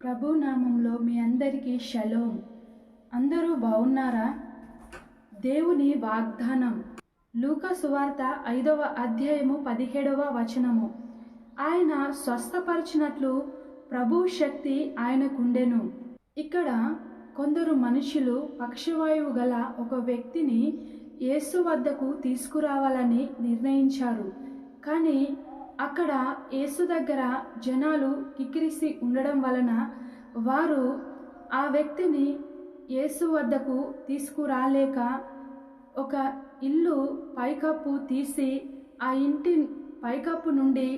ప్రభు నామంలో మీ అందరికీ షలోం. అందరూ బాగున్నారా? దేవుని వాగ్దానం. లూక సువార్త ఐదవ అధ్యాయము పదిహేడవ వచనము. ఆయన స్వస్థపరిచినట్లు ప్రభు శక్తి ఆయనకుండెను. ఇక్కడ కొందరు మనుషులు పక్షవాయువు గల ఒక వ్యక్తిని యేసు వద్దకు తీసుకురావాలని నిర్ణయించారు. కానీ అక్కడ యేసు దగ్గర జనాలు కిక్కిరిసి ఉండడం వలన వారు ఆ వ్యక్తిని యేసు వద్దకు తీసుకురాలేక ఒక ఇల్లు పైకప్పు తీసి ఆ ఇంటి పైకప్పు నుండి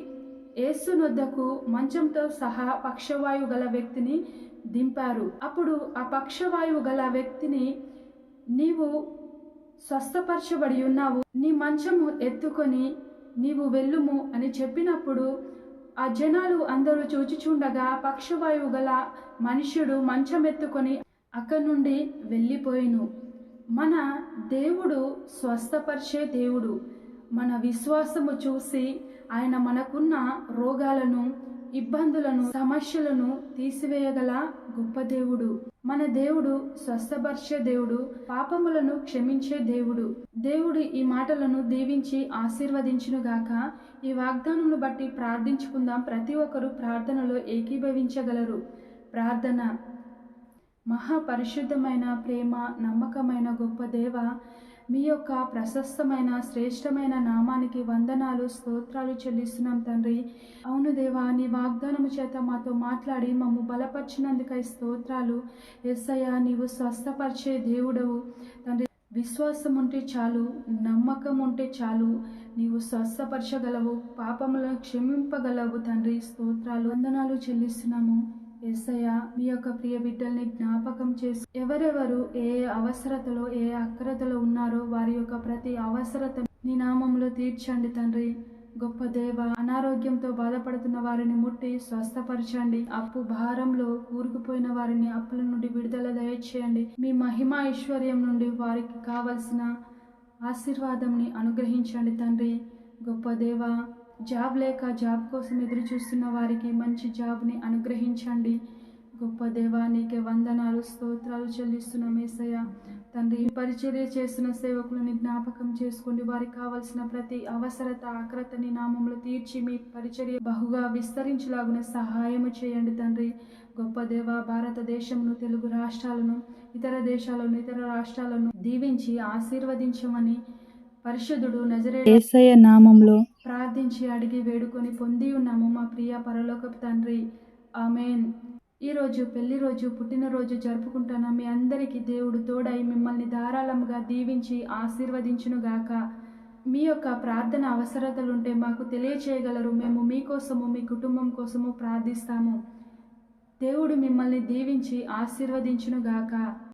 యేసునొద్దకు మంచంతో సహా పక్షవాయువు గల వ్యక్తిని దింపారు. అప్పుడు ఆ పక్షవాయువు గల వ్యక్తిని నీవు స్వస్థపరచబడి ఉన్నావు. నీ మంచము ఎత్తుకొని నీవు వెళ్ళుము అని చెప్పినప్పుడు ఆ జనాలు అందరూ చూచిచుండగా పక్షవాయువు గల మనుష్యుడు మంచం ఎత్తుకొని అక్కడి నుండి వెళ్ళిపోయిను. మన దేవుడు స్వస్థపరిచే దేవుడు. మన విశ్వాసము చూసి ఆయన మనకున్న రోగాలను ఇబ్బందులను సమస్యలను తీసివేయగల గొప్ప దేవుడు. మన దేవుడు స్వస్థపరిచే దేవుడు పాపములను క్షమించే దేవుడు. దేవుడు ఈ మాటలను దీవించి ఆశీర్వదించునుగాక. ఈ వాగ్దానమును బట్టి ప్రార్థించుకుందాం. ప్రతి ఒక్కరూ ప్రార్థనలో ఏకీభవించగలరు. ప్రార్థన. మహాపరిశుద్ధమైన ప్రేమ నమ్మకమైన గొప్ప దేవ మీ యొక్క ప్రశస్తమైన శ్రేష్టమైన నామానికి వందనాలు స్తోత్రాలు చెల్లిస్తున్నాం తండ్రి. అవును దేవా నీ వాగ్దానము చేత మాతో మాట్లాడి మమ్ము బలపరిచినందుకై స్తోత్రాలు. ఎస్సయ్య నీవు స్వస్థపరిచే దేవుడవు. తండ్రి విశ్వాసం ఉంటే చాలు నమ్మకం ఉంటే చాలు నీవు స్వస్థపరచగలవు పాపములను క్షమింపగలవు తండ్రి. స్తోత్రాలు వందనాలు చెల్లిస్తున్నాము. ఎస్సయ్య మీ యొక్క ప్రియ బిడ్డల్ని జ్ఞాపకం చేసి ఎవరెవరు ఏ అవసరతలో ఏ అక్రతలో ఉన్నారో వారి యొక్క ప్రతి అవసరత నీ నామంలో తీర్చండి తండ్రి. గొప్ప దేవ అనారోగ్యంతో బాధపడుతున్న వారిని ముట్టి స్వస్థపరచండి. అప్పు భారంలో కూరుకుపోయిన వారిని అప్పుల నుండి విడుదల దయచేయండి. మీ మహిమ ఐశ్వర్యం నుండి వారికి కావలసిన ఆశీర్వాదంని అనుగ్రహించండి తండ్రి. గొప్ప దేవ జాబ్ లేక జాబ్ కోసం ఎదురు చూస్తున్న వారికి మంచి జాబ్ని అనుగ్రహించండి. గొప్ప దేవానికి వందనాలు స్తోత్రాలు చెల్లిస్తున్న ఏసయ్య తండ్రి పరిచర్య చేస్తున్న సేవకులని జ్ఞాపకం చేసుకోండి. వారికి కావలసిన ప్రతి అవసరత ఆక్రతని నామంలో తీర్చి మీ పరిచర్య బహుగా విస్తరించలాగున సహాయము చేయండి తండ్రి. గొప్ప దేవ భారతదేశంను తెలుగు రాష్ట్రాలను ఇతర దేశాలను ఇతర రాష్ట్రాలను దీవించి ఆశీర్వదించమని పరిషదుడు నజరే నామంలో ప్రార్థించి అడిగి వేడుకొని పొంది ఉన్నాము మా ప్రియ పరలోకపు తండ్రి. ఆమెన్. ఈరోజు పెళ్ళి రోజు పుట్టినరోజు జరుపుకుంటున్న మీ అందరికీ దేవుడు తోడై మిమ్మల్ని ధారాళంగా దీవించి ఆశీర్వదించునుగాక. మీ యొక్క ప్రార్థన అవసరతలుంటే మాకు తెలియచేయగలరు. మేము మీకోసము మీ కుటుంబం కోసము ప్రార్థిస్తాము. దేవుడు మిమ్మల్ని దీవించి ఆశీర్వదించునుగాక.